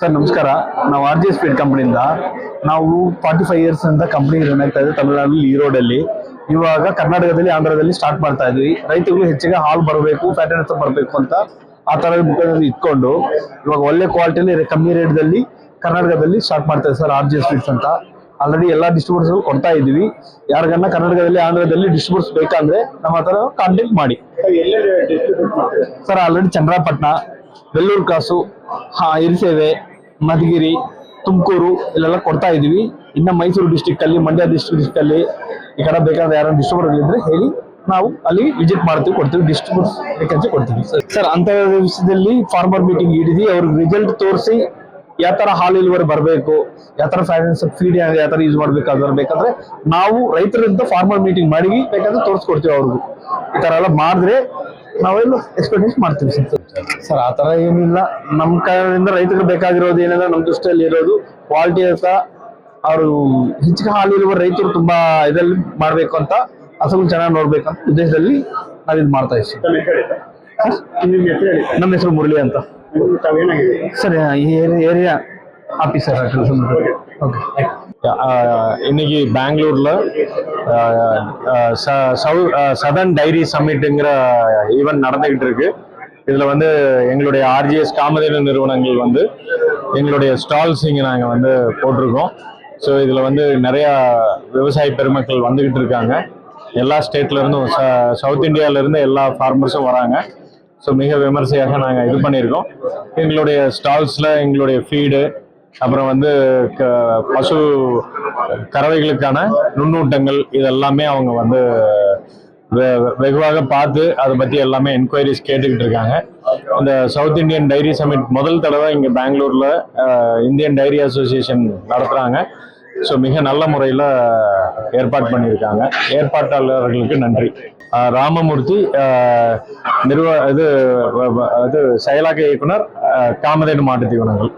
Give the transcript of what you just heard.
Sir ನಮಸ್ಕಾರ. ನಾವು R G speed feed ಕಂಪ್ನಿಯಿಂದ ನಾವು ಫಾರ್ಟಿ ಫೈವ್ ಇಯರ್ಸ್ ಅಂತ ಕಂಪ್ನಿ ರನ್ ಆಗ್ತಾ ಇದೆ ತಮಿಳುನಾಡಲ್ಲಿ ಈರೋಡಲ್ಲಿ. ಇವಾಗ ಕರ್ನಾಟಕದಲ್ಲಿ ಆಂಧ್ರದಲ್ಲಿ ಸ್ಟಾರ್ಟ್ ಮಾಡ್ತಾ ಇದ್ವಿ. ರೈತಗಳು ಹೆಚ್ಚಿಗೆ ಹಾಲು ಬರಬೇಕು ಫ್ಯಾಟನೆಸ್ ಬರಬೇಕು ಅಂತ ಆ ಮುಖದಲ್ಲಿ ಇಟ್ಕೊಂಡು ಇವಾಗ ಒಳ್ಳೆ ಕ್ವಾಲಿಟಿಯಲ್ಲಿ ಕಮ್ಮಿ ರೇಟ್ದಲ್ಲಿ ಕರ್ನಾಟಕದಲ್ಲಿ ಸ್ಟಾರ್ಟ್ ಮಾಡ್ತಾ ಇದೆ sir R G S feeds ಅಂತ. ಆಲ್ರೆಡಿ ಎಲ್ಲ ಡಿಸ್ಟ್ರಿಬ್ಯೂಟರ್ಸ್ ಕೊಡ್ತಾ ಇದ್ದೀವಿ ಯಾರಿಗನ್ನ ಕರ್ನಾಟಕದಲ್ಲಿ ಆಂಧ್ರದಲ್ಲಿ ಡಿಸ್ಟ್ರಿಬ್ಯೂಟರ್ಸ್ ಬೇಕಂದ್ರೆ ನಮ್ಮ ಹತ್ರ ಕಾಂಟ್ಯಾಕ್ಟ್ ಮಾಡಿ. ಸರ್ ಆಲ್ರೆಡಿ ಚಂದ್ರಪಟ್ಟಣ ಬೆಳ್ಳೂರು ಕಾಸು, ಹಾ ಹಿರಿಸೇವೆ ಮಧುಗಿರಿ, ತುಮಕೂರು ಇಲ್ಲೆಲ್ಲ ಕೊಡ್ತಾ ಇದೀವಿ ಇನ್ನು ಮೈಸೂರು ಡಿಸ್ಟಿಕ್ ಅಲ್ಲಿ, ಮಂಡ್ಯ ಡಿಸ್ಟಿಕ್ ಅಲ್ಲಿ ಈ ಕಡೆ ಬೇಕಾದ್ರೆ ಯಾರು ಡಿಸ್ಟ್ರಿಬ್ಯೂಟರ್ ಇದ್ರೆ ಹೇಳಿ ನಾವು ಅಲ್ಲಿ ವಿಸಿಟ್ ಮಾಡ್ತೀವಿ, ಕೊಡ್ತೀವಿ ಡಿಸ್ಟ್ರಿಬ್ಯೂಟ್ ಬೇಕಂತ ಕೊಡ್ತೀವಿ. ಸರ್ ಅಂತ ವಿಷಯದಲ್ಲಿ ಫಾರ್ಮರ್ ಮೀಟಿಂಗ್ ಹಿಡಿದು ಅವ್ರಿಗೆ ರಿಸಲ್ಟ್ ತೋರಿಸಿ ಯಾವ ತರ ಹಾಲು ಇಳುವರಿ ಬರಬೇಕು, ಯಾವ ತರ ಫೈನಾನ್ಸ್ ಫೀಡ್ ಯಾವ ತರ ಯೂಸ್ ಮಾಡ್ಬೇಕಾದ್ರೆ ಬೇಕಾದ್ರೆ ನಾವು ರೈತರಿಂದ ಫಾರ್ಮರ್ ಮೀಟಿಂಗ್ ಮಾಡಿ ಬೇಕಾದ್ರೆ ತೋರಿಸ್ಕೊಡ್ತೀವಿ ಅವ್ರಿಗೂ. ಈ ತರ ಎಲ್ಲ ಮಾಡಿದ್ರೆ ನಾವೆಲ್ಲ ಎಕ್ಸ್ಪೆಕ್ಟೇಷನ್ ಮಾಡ್ತೀವಿ ಸರ್ ಸರ್ ಆ ತರ ಏನಿಲ್ಲ ನಮ್ಮ ಕಡೆಯಿಂದ ರೈತರಿಗೆ ಬೇಕಾಗಿರೋದು ಏನಂದ್ರೆ ನಮ್ಮ ದೃಷ್ಟಿಯಲ್ಲಿ ಇರೋದು ಕ್ವಾಲಿಟಿ ಅಂತ ಅವರು ಹೆಚ್ಚಿಗೆ ಹಾಲು ಇಳುವರಿ ರೈತರು ತುಂಬಾ ಇದರಲ್ಲಿ ಮಾಡ್ಬೇಕು ಅಂತ ಹಸುಗಳು ಚೆನ್ನಾಗಿ ನೋಡ್ಬೇಕಂತ ಉದ್ದೇಶದಲ್ಲಿ ನಾವು ಇದು ಮಾಡ್ತಾ ಇದ್ದೀವಿ ನಮ್ಮ ಹೆಸರು ಮುರಳಿ ಅಂತ ಸರ್ ಈ ஏரியா ஆஃபீஸர் ಕೆಲಸ ಮಾಡ್ತಾರೆ ಓಕೆ ஆஹ் இன்னைக்கு பெங்களூர்ல சதன் டைரி சம்மிட்டுங்கிற ஈவெண்ட் நடந்துகிட்டு இருக்கு இதில் வந்து எங்களுடைய ஆர்ஜிஎஸ் காமதேனு நிறுவனங்கள் வந்து எங்களுடைய ஸ்டால்ஸ் இங்கே நாங்கள் வந்து போட்டிருக்கோம். ஸோ இதில் வந்து நிறையா விவசாய பெருமக்கள் வந்துக்கிட்டு இருக்காங்க. எல்லா ஸ்டேட்லேருந்தும் ச- சவுத் இந்தியாவிலேருந்து எல்லா ஃபார்மர்ஸும் வராங்க. ஸோ மிக விமர்சையாக நாங்கள் இது பண்ணியிருக்கோம். எங்களுடைய ஸ்டால்ஸில் எங்களுடைய ஃபீடு அப்புறம் வந்து க- பசு கறவைகளுக்கான நுண்ணூட்டங்கள் இதெல்லாமே அவங்க வந்து வெகுவாக பார்த்து அதை பற்றி எல்லாமே என்கொயரிஸ் கேட்டுக்கிட்டு இருக்காங்க. இந்த சவுத் இந்தியன் டைரி சமிட் முதல் தடவை இங்கே பெங்களூரில் இந்தியன் டைரி அசோசியேஷன் நடத்துகிறாங்க ஸோ மிக நல்ல முறையில் ஏற்பாடு பண்ணியிருக்காங்க. ஏற்பாட்டாளர்களுக்கு நன்றி. ராமமூர்த்தி ஆஹ் இது வ- இது செயலாக்க இயக்குனர் காமதேனு மாட்டுத் தீவனங்கள்.